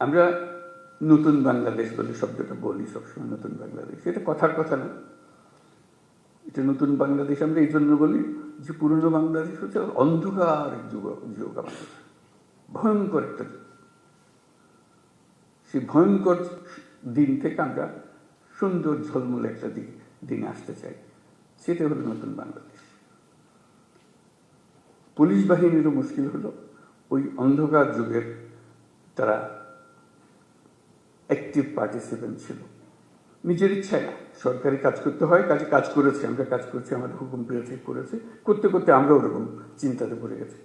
আমরা নতুন বাংলাদেশ বলে শব্দটা বলি সবসময়, নতুন বাংলাদেশ। এটা কথার কথা না। এটা নতুন বাংলাদেশ আমরা এই জন্য বলি যে পুরনো বাংলাদেশ হচ্ছে অন্ধকার যুগ যুগ আমাদের। ভয়ঙ্কর একটা সেই ভয়ঙ্কর দিন থেকে আমরা সুন্দর ঝলমলে একটা দিন দিন আসতে চাই। সেটা হলো নতুন বাংলাদেশ। পুলিশ বাহিনীরও মুশকিল হলো। ওই অন্ধকার যুগের তারা অ্যাক্টিভ পার্টিসিপেন্ট ছিল। নিজের ইচ্ছায় না। সরকারি কাজ করতে হয়, কাজে কাজ করেছে, আমরা কাজ করছি, আমাদের হুকুম পেয়েছে, করেছে। করতে করতে আমরা ওরকম চিন্তাতে পড়ে গেছি।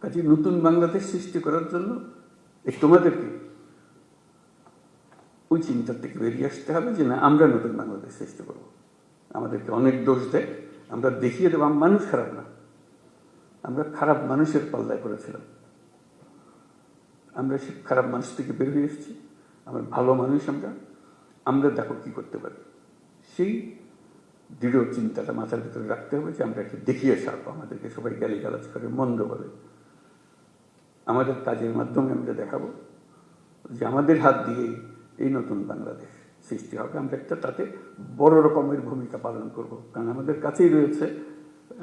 কাজে নতুন বাংলাদেশ সৃষ্টি করার জন্য এই তোমাদেরকে ওই চিন্তার থেকে বেরিয়ে আসতে হবে যে, না, আমরা নতুন বাংলাদেশ সৃষ্টি করব। আমাদেরকে অনেক দোষ দেয়। আমরা দেখিয়ে দেবো মানুষ খারাপ না। আমরা খারাপ মানুষের পাল্লায় করেছিলাম আমরা সে খারাপ মানুষ থেকে বের হয়ে এসেছি, আমরা ভালো মানুষ আমরা আমরা দেখো কি করতে পারি। সেই দৃঢ় চিন্তাটা মাথার ভিতরে রাখতে হবে যে আমরা একটু দেখিয়ে সারবো, আমাদেরকে সবাই গালি গালাজ করে, মন্দ বলে। আমাদের কাজের মাধ্যমে আমরা দেখাবো যে আমাদের হাত দিয়ে এই নতুন বাংলাদেশ সৃষ্টি হবে। আমরা একটা তাতে বড় রকমের ভূমিকা পালন করব, কারণ আমাদের কাছেই রয়েছে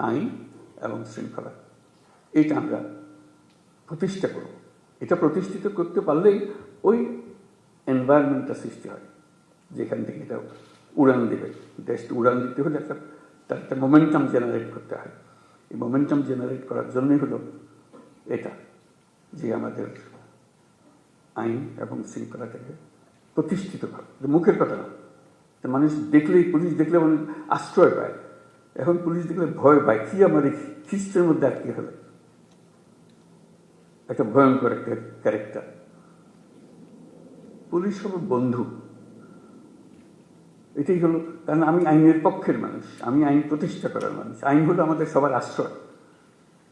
আইন এবং শৃঙ্খলা। এইটা আমরা প্রতিষ্ঠা করব। এটা প্রতিষ্ঠিত করতে পারলেই ওই এনভায়রনমেন্টটা সৃষ্টি হয়। যেখান থেকে এটা উড়ান দেবে। দেশটা উড়ান দিতে হলে একটা, তার একটা মোমেন্টাম জেনারেট করতে হয়। এই মোমেন্টাম জেনারেট করার জন্যই হলো এটা, যে আমাদের আইন এবং শৃঙ্খলাটাকে প্রতিষ্ঠিত করা। মুখের কথা না। মানুষ দেখলেই, পুলিশ দেখলে মানুষ আশ্রয় পায়। এখন পুলিশ দেখলে ভয় পায়, কি আমার খ্রিস্টের মধ্যে আটকে হলে? একটা ভয়ঙ্কর একটা ক্যারেক্টার পুলিশ হলো বন্ধু। এটাই হলো, কারণ আমি আইনের পক্ষের মানুষ, আমি আইন প্রতিষ্ঠা করার মানুষ, আইন হলো আমাদের সবার আশ্রয়।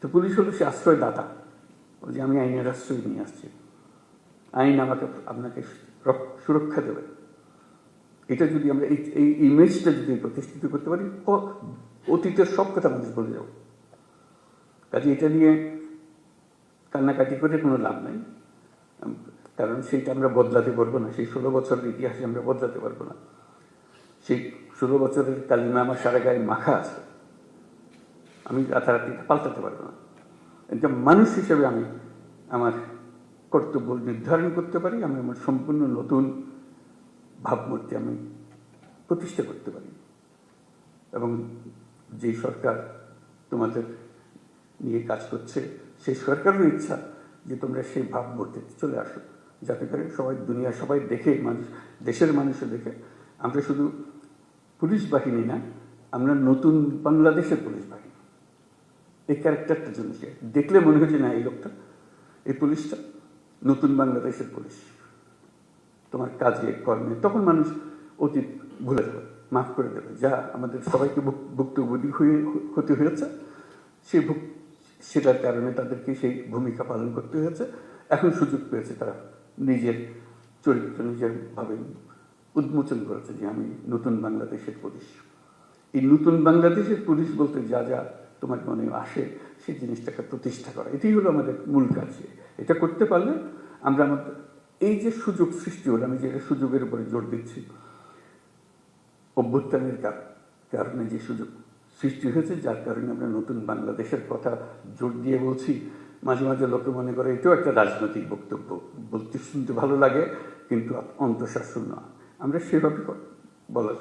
তো পুলিশ হলো সে আশ্রয়দাতা যে আমি আইনের আশ্রয় নিয়ে আসছি। আইন আমাকে, আপনাকে রক- সুরক্ষা দেবে। এটা যদি আমরা এই এই ইমেজটা যদি প্রতিষ্ঠিত করতে পারি অতীতের সব কথা মানুষ বলে যাব। কাজে এটা নিয়ে কান্নাকাটি করে কোনো লাভ নাই। কারণ সেইটা আমরা বদলাতে পারব না। সেই ষোলো বছরের ইতিহাসে আমরা বদলাতে পারব না। সেই ষোলো বছরের কালিমা আমার সারা গায়ে মাখা আছে। আমি রাতারাতি পাল্টাতে পারব না। এটা মানুষ হিসেবে আমি আমার কর্তব্য নির্ধারণ করতে পারি, আমি আমার সম্পূর্ণ নতুন ভাবমূর্তি আমি প্রতিষ্ঠা করতে পারি। এবং যেই সরকার তোমাদের নিয়ে কাজ করছে সেই সরকারেরও ইচ্ছা যে তোমরা সেই ভাবমূর্তিতে চলে আসো। যাতে করে সবাই দুনিয়া সবাই দেখে, মানুষ, দেশের মানুষও দেখে। আমরা শুধু পুলিশ বাহিনী না, আমরা নতুন বাংলাদেশের পুলিশ বাহিনী। এই ক্যারেক্টারটার জন্য দেখলে মনে হচ্ছে না এই লোকটা, এই পুলিশটা নতুন বাংলাদেশের পুলিশ। তোমার কাজে, কর্মে, তখন মানুষ অতীত ভুলে যাবে, মাফ করে দেবে। যা আমাদের সবাইকে ভুক- ভুক্তভোগী হয়ে হতে হয়েছে, সেই ভুক সেটার কারণে তাদেরকে সেই ভূমিকা পালন করতে হয়েছে। এখন সুযোগ পেয়েছে তারা নিজের চরিত্র নিজের ভাবে উন্মোচন করেছে যে আমি নতুন বাংলাদেশের পুলিশ। এই নতুন বাংলাদেশের পুলিশ বলতে যা যা তোমার মনে আসে সেই জিনিসটাকে প্রতিষ্ঠা করা, এটাই হলো আমাদের মূল কাজ। এটা করতে পারলে আমরা আমাদের এই যে সুযোগ সৃষ্টি হলো, আমি যেটা সুযোগের উপরে জোর দিচ্ছি, অভ্যুত্থানের কার- কারণে যে সুযোগ সৃষ্টি হয়েছে, যার কারণে আমরা নতুন বাংলাদেশের কথা জোর দিয়ে বলছি। মাঝে মাঝে লোকে মনে করে এটাও একটা রাজনৈতিক বক্তব্য। বলতে শুনতে ভালো লাগে, কিন্তু অন্তঃশাসন না আমরা সেভাবে বলার